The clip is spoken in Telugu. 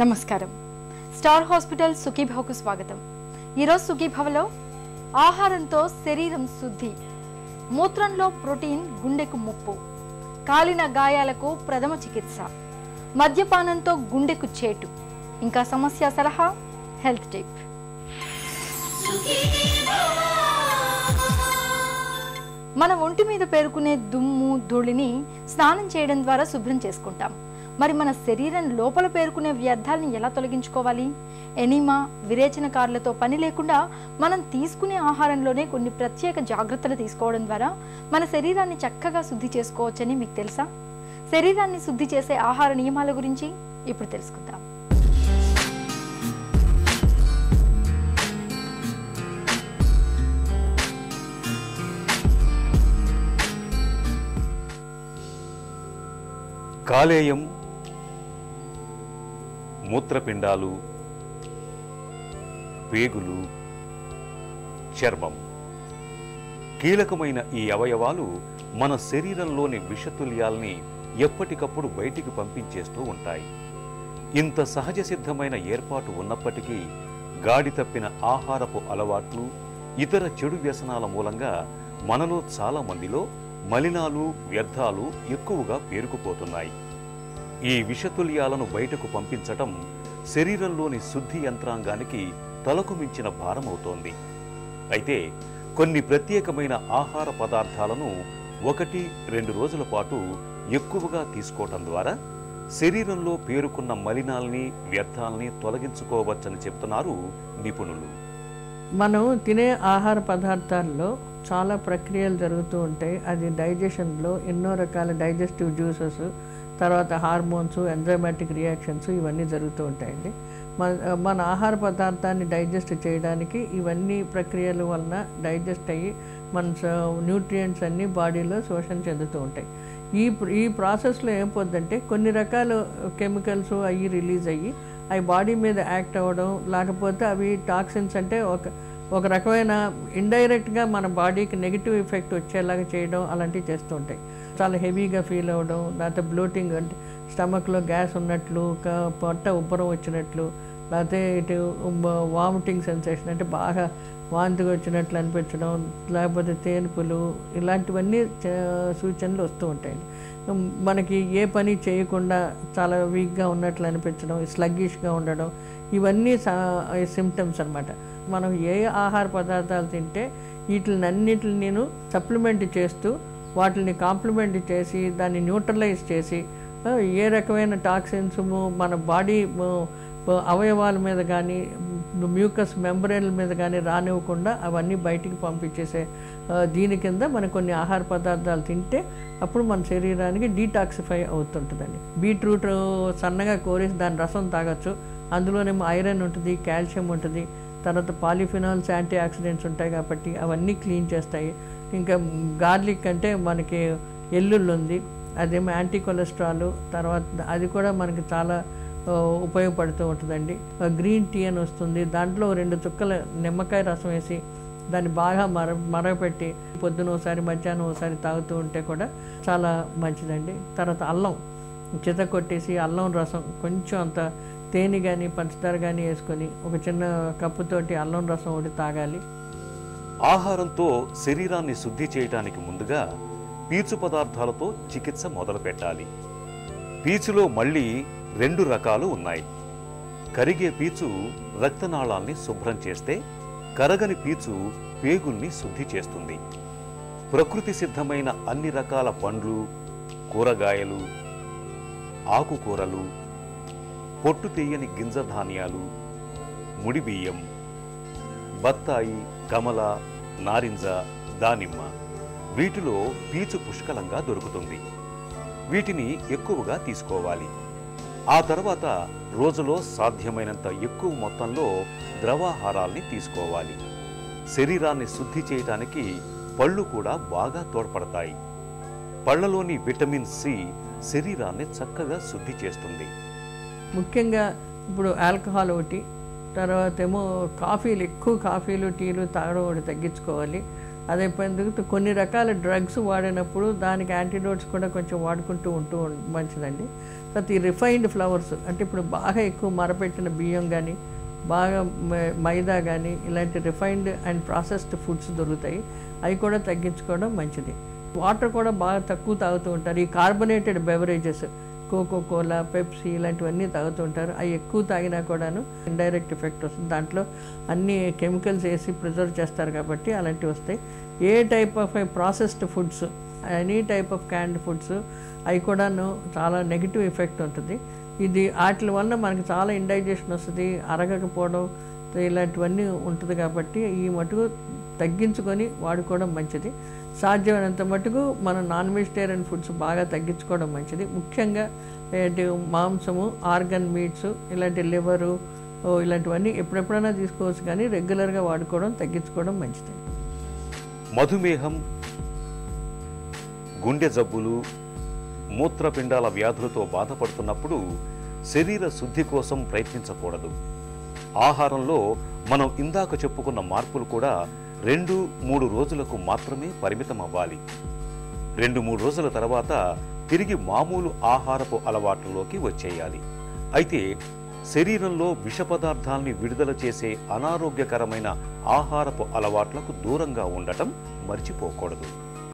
నమస్కారం. స్టార్ హాస్పిటల్ సుఖీభావకు స్వాగతం. ఈరోజు సుఖీభావలో ఆహారంతో శరీరం శుద్ధి. మూత్రంలో ప్రోటీన్ గుండెకు ముప్పు. కాలిన గాయాలకు ప్రథమ చికిత్స. మద్యపానంతో గుండెకు చేటు. ఇంకా సమస్య సలహా హెల్త్ టిప్. మన ఒంటి మీద పేరుకునే దుమ్ము ధూళిని స్నానం చేయడం ద్వారా శుభ్రం చేసుకుంటాం. మరి మన శరీరం లోపల పేరుకునే వ్యర్థాలను ఎలా తొలగించుకోవాలి? ఎనిమా విరేచనకారులతో పని లేకుండా మనం తీసుకునే ఆహారంలోనే కొన్ని ప్రత్యేక జాగ్రత్తలు తీసుకోవడం ద్వారా మన శరీరాన్ని చక్కగా శుద్ధి చేసుకోవచ్చని మీకు తెలుసా? శరీరాన్ని శుద్ధి చేసే ఆహార నియమాల గురించి ఇప్పుడు తెలుసుకుందాం. కాలేయం మూత్రపిండాలు పేగులు చర్మం. కీలకమైన ఈ అవయవాలు మన శరీరంలోని విషతుల్యాల్ని ఎప్పటికప్పుడు బయటికి పంపించేస్తూ ఉంటాయి. ఇంత సహజ సిద్ధమైన ఏర్పాటు ఉన్నప్పటికీ గాడి తప్పిన ఆహారపు అలవాట్లు ఇతర చెడు వ్యసనాల మూలంగా మనలో చాలా మందిలో మలినాలు వ్యర్థాలు ఎక్కువగా పేరుకుపోతున్నాయి. ఈ విషతుల్యాలను బయటకు పంపించటం శరీరంలోని శుద్ధి యంత్రాంగానికి తలకు మించిన భారమవుతోంది. అయితే కొన్ని ప్రత్యేకమైన ఆహార పదార్థాలను ఒకటి రెండు రోజుల పాటు ఎక్కువగా తీసుకోవటం ద్వారా శరీరంలో పేరుకున్న మలినాల్ని వ్యర్థాలని తొలగించుకోవచ్చని చెప్తున్నారు నిపుణులు. మనం తినే ఆహార పదార్థాల్లో చాలా ప్రక్రియలు జరుగుతూ ఉంటాయి. అది డైజెషన్లో ఎన్నో రకాల డైజెస్టివ్ జ్యూసెస్ తర్వాత హార్మోన్స్ ఎంజైమాటిక్ రియాక్షన్స్ ఇవన్నీ జరుగుతూ ఉంటాయండి. మన మన ఆహార పదార్థాన్ని డైజెస్ట్ చేయడానికి ఇవన్నీ ప్రక్రియల వలన డైజెస్ట్ అయ్యి మన న్యూట్రియంట్స్ అన్నీ బాడీలో శోషణ చెందుతూ ఉంటాయి. ఈ ఈ ప్రాసెస్లో ఏమైపోద్దంటే కొన్ని రకాల కెమికల్స్ అవి రిలీజ్ అయ్యి అవి బాడీ మీద యాక్ట్ అవ్వడం లేకపోతే అవి టాక్సిన్స్ అంటే ఒక ఒక రకమైన ఇండైరెక్ట్గా మన బాడీకి నెగిటివ్ ఎఫెక్ట్ వచ్చేలాగా చేయడం అలాంటివి చేస్తూ ఉంటాయి. చాలా హెవీగా ఫీల్ అవ్వడం లేకపోతే బ్లోటింగ్ అంటే స్టమక్లో గ్యాస్ ఉన్నట్లు క- పొట్ట ఉబ్బరం వచ్చినట్లు లేకపోతే ఇటు వామిటింగ్ సెన్సేషన్ అంటే బాగా వాంతిగా వచ్చినట్లు అనిపించడం లేకపోతే తేనుపులు ఇలాంటివన్నీ సూచనలు వస్తూ ఉంటాయండి. మనకి ఏ పని చేయకుండా చాలా వీక్గా ఉన్నట్లు అనిపించడం స్లగ్గిష్గా ఉండడం ఇవన్నీ సిమ్టమ్స్ అనమాట మనం ఏ ఆహార పదార్థాలు తింటే వీటిని అన్నిటిని నేను సప్లిమెంట్ చేస్తూ వాటిని కాంప్లిమెంట్ చేసి దాన్ని న్యూట్రలైజ్ చేసి ఏ రకమైన టాక్సిన్స్ మన బాడీ అవయవాల మీద కానీ మ్యూకస్ మెంబ్రెన్ల మీద కానీ రానివ్వకుండా అవన్నీ బయటికి పంపించేసే దీని కింద మనం కొన్ని ఆహార పదార్థాలు తింటే అప్పుడు మన శరీరానికి డీటాక్సిఫై అవుతుంటుందండి. బీట్రూట్ సన్నగా కోరేసి దాని రసం తాగొచ్చు. అందులోనేమో ఐరన్ ఉంటుంది కాల్షియం ఉంటుంది తర్వాత పాలిఫినాల్స్ యాంటీ ఆక్సిడెంట్స్ ఉంటాయి కాబట్టి అవన్నీ క్లీన్ చేస్తాయి. ఇంకా గార్లిక్ అంటే మనకి ఎల్లుళ్ళు ఉంది అదేమో యాంటీ కొలెస్ట్రాల్ తర్వాత అది కూడా మనకి చాలా ఉపయోగపడుతూ ఉంటుందండి. గ్రీన్ టీ అని వస్తుంది. దాంట్లో రెండు చుక్కల నిమ్మకాయ రసం వేసి దాన్ని బాగా మర మరగపెట్టి పొద్దున ఒకసారి మధ్యాహ్నం ఒకసారి తాగుతూ ఉంటే కూడా చాలా మంచిదండి. తర్వాత అల్లం చిత కొట్టేసి అల్లం రసం కొంచెం అంత తేనె కానీ పంచదార కానీ వేసుకొని ఒక చిన్న కప్పుతోటి అల్లం రసం ఒకటి తాగాలి. ఆహారంతో శరీరాన్ని శుద్ధి చేయటానికి ముందుగా పీచు పదార్థాలతో చికిత్స మొదలు పెట్టాలి పీచులో మళ్ళీ రెండు రకాలు ఉన్నాయి. కరిగే పీచు రక్తనాళాల్ని శుభ్రం చేస్తే కరగని పీచు పేగుల్ని శుద్ధి చేస్తుంది. ప్రకృతి సిద్ధమైన అన్ని రకాల పండ్లు కూరగాయలు ఆకుకూరలు పొట్టు తీయని గింజ ధాన్యాలు ముడి బియ్యం బత్తాయి కమల నారింజ దానిమ్మ వీటిలో పీచు పుష్కలంగా దొరుకుతుంది. వీటిని ఎక్కువగా తీసుకోవాలి. ఆ తర్వాత రోజులో సాధ్యమైనంత ఎక్కువ మొత్తంలో ద్రవాహారాల్ని తీసుకోవాలి. శరీరాన్ని శుద్ధి చేయటానికి పళ్ళు కూడా బాగా తోడ్పడతాయి. పళ్ళలోని విటమిన్ సి శరీరాన్ని చక్కగా శుద్ధి చేస్తుంది. ముఖ్యంగా ఇప్పుడు ఆల్కహాల్ ఒకటి తర్వాత ఏమో కాఫీలు ఎక్కువ కాఫీలు టీలు తాగడం ఒకటి తగ్గించుకోవాలి. అదైపోయినందుకు కొన్ని రకాల డ్రగ్స్ వాడినప్పుడు దానికి యాంటీడోట్స్ కూడా కొంచెం వాడుకుంటూ ఉంటూ మంచిదండి. తర్వాత ఈ రిఫైన్డ్ ఫ్లవర్స్ అంటే ఇప్పుడు బాగా ఎక్కువ మరపెట్టిన బియ్యం కానీ బాగా మైదా కానీ ఇలాంటి రిఫైన్డ్ అండ్ ప్రాసెస్డ్ ఫుడ్స్ దొరుకుతాయి. అవి కూడా తగ్గించుకోవడం మంచిది. వాటర్ కూడా బాగా తక్కువ తాగుతూ ఉంటారు. ఈ carbonated beverages Coca Cola Pepsi ఇలాంటివన్నీ తాగుతుంటారు. అవి ఎక్కువ తాగినా కూడాను ఇండైరెక్ట్ ఎఫెక్ట్ వస్తుంది. దాంట్లో అన్ని కెమికల్స్ వేసి ప్రిజర్వ్ చేస్తారు కాబట్టి అలాంటివి వస్తాయి. A type of processed foods any type of canned foods అవి కూడాను చాలా నెగిటివ్ ఎఫెక్ట్ ఉంటుంది. ఇది వాటి వల్ల మనకి చాలా ఇండైజెషన్ వస్తుంది అరగకపోవడం ఇలాంటివన్నీ ఉంటుంది కాబట్టి ఈ మటుకు తగ్గించుకొని వాడుకోవడం మంచిది. సాధ్యమైనంత మటుకు మనం నాన్ వెజిటేరియన్ ఫుడ్స్ బాగా తగ్గించుకోవడం మంచిది. ముఖ్యంగా మాంసము ఆర్గన్ మీట్స్ ఇలాంటి లివరు ఇలాంటివన్నీ ఎప్పుడెప్పుడైనా తీసుకోవచ్చు కానీ రెగ్యులర్గా వాడుకోవడం తగ్గించుకోవడం మంచిది. మధుమేహం గుండె జబ్బులు మూత్రపిండాల వ్యాధులతో బాధపడుతున్నప్పుడు శరీర శుద్ధి కోసం ప్రయత్నించకూడదు. ఆహారంలో మనం ఇందాక చెప్పుకున్న మార్పులు కూడా రెండు మూడు రోజులకు మాత్రమే పరిమితం అవ్వాలి రెండు మూడు రోజుల తర్వాత తిరిగి మామూలు ఆహారపు అలవాట్లలోకి వచ్చేయాలి. అయితే శరీరంలో విష పదార్థాల్ని విడుదల చేసే అనారోగ్యకరమైన ఆహారపు అలవాట్లకు దూరంగా ఉండటం మర్చిపోకూడదు.